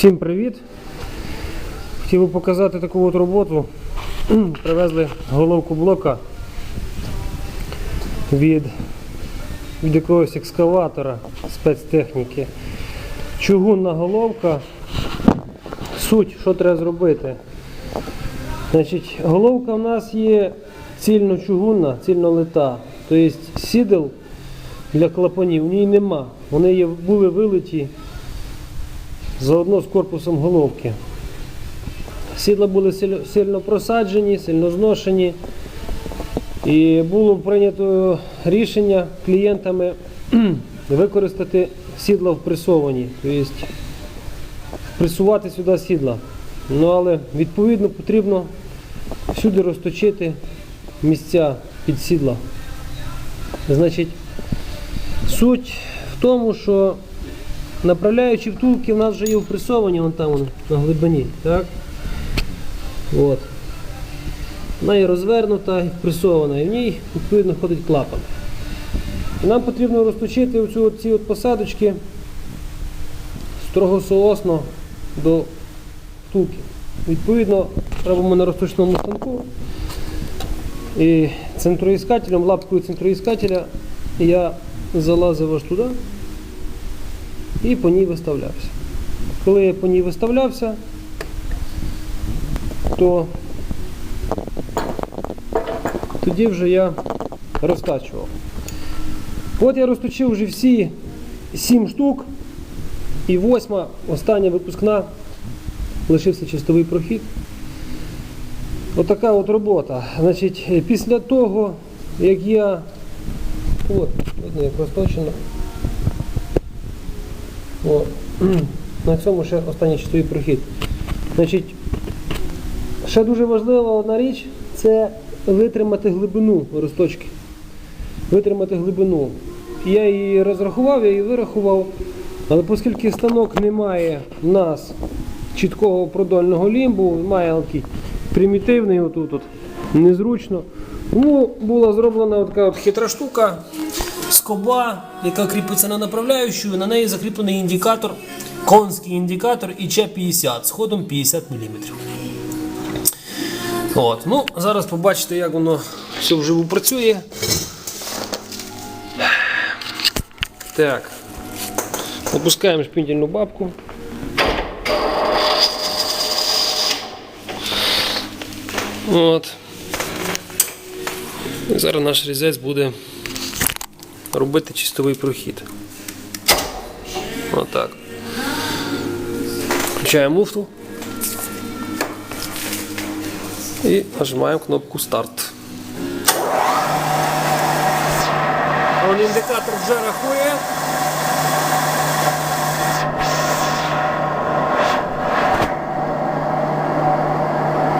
Всім привіт! Хотів би показати таку от роботу. Привезли головку блока від, від якогось екскаватора спецтехніки. Чугунна головка. Суть, що треба зробити. Значить, головка в нас є цільно чугунна, цільно лита. Тобто сідел для клапанів в ній нема. Вони є, були вилиті заодно з корпусом головки. Сідла були сильно- просаджені, сильно зношені. І було прийнято рішення клієнтами використати сідла в пресовані, тобто пресувати сюди сідла. Ну, але відповідно потрібно всюди розточити місця під сідла. Значить, суть в тому, що направляючі втулки в нас вже є впресовані, вон там вони, на глибині. Так? От. Вона є розвернута і впресована, і в ній відповідно ходить клапан. Нам потрібно розточити оцю, от- ці от посадочки строго соосно до втулки. Відповідно, робимо на розточному станку. І центроіскателем, лапкою центроіскателя я залазив аж туди і по ній виставлявся. Коли я по ній виставлявся, то тоді вже я розтачував. От я розточив вже всі 7 штук, і восьма, остання випускна, лишився чистовий прохід. Отака от робота. Значить, після того, як я. От, видно, як розточено. О, на цьому ще останній чистовий прохід. Значить, ще дуже важлива одна річ це витримати глибину розточки. Витримати глибину. Я її розрахував, я її вирахував, але оскільки станок не має в нас чіткого продольного лімбу, має такий примітивний отут, от, незручно. Тому була зроблена така от хитра штука, скоба, яка кріпиться на направляючу, на неї закріплений індикатор, конський індикатор ІЧ-50 з ходом 50 мм. От, ну, зараз побачите, як воно все вживу працює. Так. Опускаємо шпіндільну бабку. От. І зараз наш різець буде робити чистовий прохід. Отак. Включаємо муфту. І нажимаємо кнопку старт. Он індикатор вже рахує.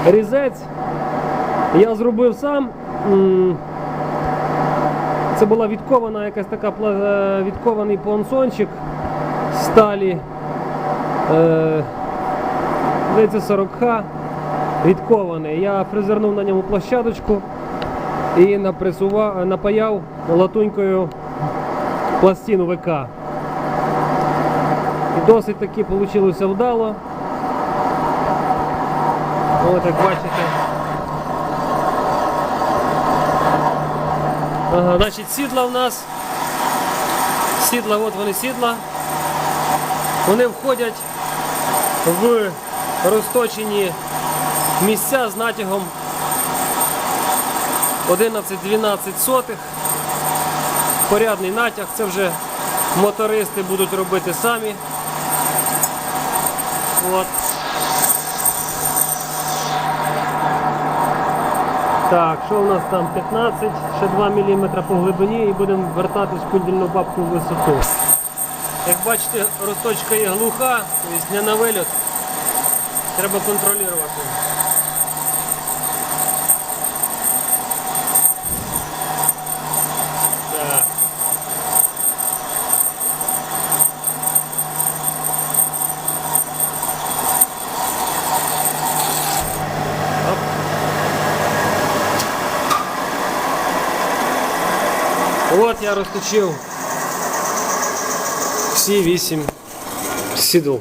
Різець я зробив сам. Це була відкована якась така е, відкований понсончик з сталі. Е, Здається, 40Х відкований. Я фрезернув на ньому площадочку і напресував, напаяв латунькою пластину ВК. І досить таки вийшло вдало. От як бачите. Ага, значить сідла в нас. Сідла, от вони сідла. Вони входять в розточені місця з натягом 11-12 сотих. Порядний натяг, це вже мотористи будуть робити самі. От. Так, що у нас там 15, ще 2 мм по глибині і будемо вертати шпундільну бабку в висоту. Як бачите, розточка є глуха, тобто не на вильот. Треба контролювати. От я розточив всі вісім сідл.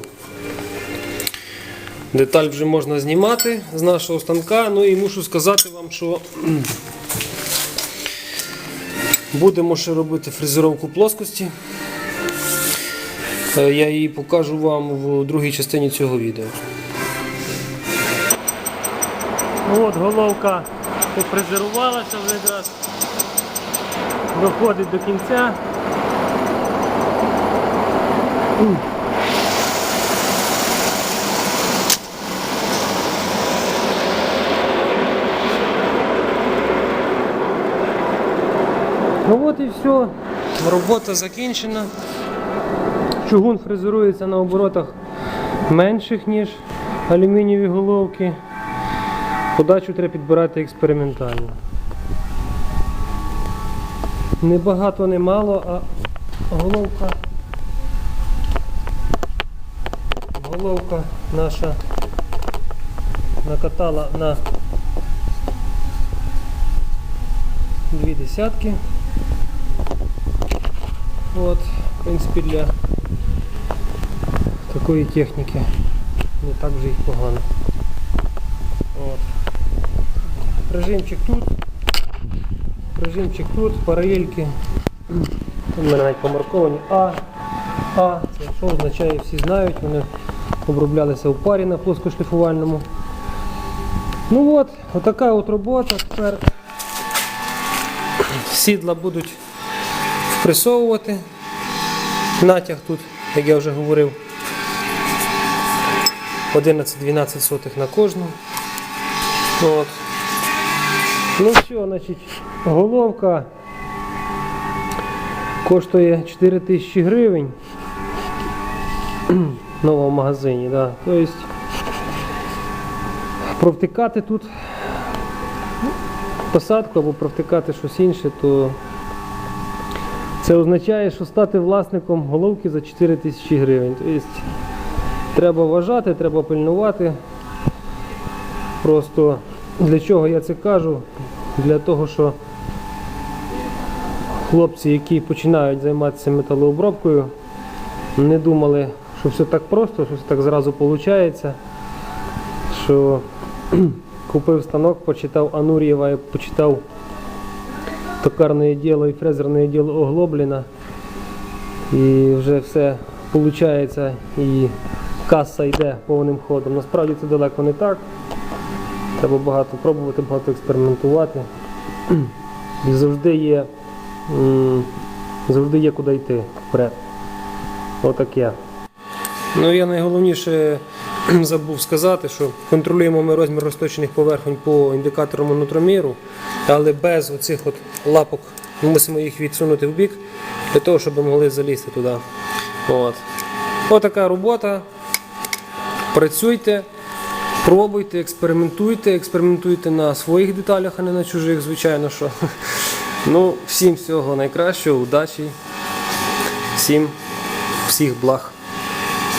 Деталь вже можна знімати з нашого станка. Ну і мушу сказати вам, що будемо ще робити фрезеровку плоскості. Е, Я її покажу вам в другій частині цього відео. От головка попрезервувалася вже якраз. Доходить до кінця. Ну от і все. Робота закінчена. Чугун фрезерується на оборотах менших, ніж алюмінієві головки. Подачу треба підбирати експериментально. Не багато, не мало, а головка. Головка наша накатала на дві десятки. От, в принципі, для такої техніки не так вже й погано. От. Прижимчик тут, прижимчик тут, паралельки. У мене навіть помарковані А, А, це що означає, всі знають, вони оброблялися в парі на плоскошліфувальному. Ну от, отака от робота. Тепер сідла будуть впресовувати. Натяг тут, як я вже говорив, 11-12 сотих на кожну. От. Ну що, значить, головка коштує 4 тисячі гривень в новому магазині. Да. Тобто провтикати тут посадку або провтикати щось інше, то це означає, що стати власником головки за 4 тисячі гривень. Тобто треба вважати, треба пильнувати. Просто для чого я це кажу? Для того, що хлопці, які починають займатися металообробкою, не думали, що все так просто, що все так зразу виходить, що купив станок, почитав Анур'єва, почитав токарне діло і фрезерне діло Оглобліна. І вже все виходить і каса йде повним ходом. Насправді це далеко не так. Треба багато пробувати, багато експериментувати. І завжди є, завжди є куди йти вперед. Отаке. Ну я найголовніше забув сказати, що контролюємо ми розмір розточених поверхонь по індикатору монотроміру, але без оцих от лапок ми мусимо їх відсунути в бік для того, щоб могли залізти туди. От. Отака робота. Працюйте, пробуйте, експериментуйте, експериментуйте на своїх деталях, а не на чужих, звичайно. що. Ну, всім всього найкращого, удачі, всім всіх благ.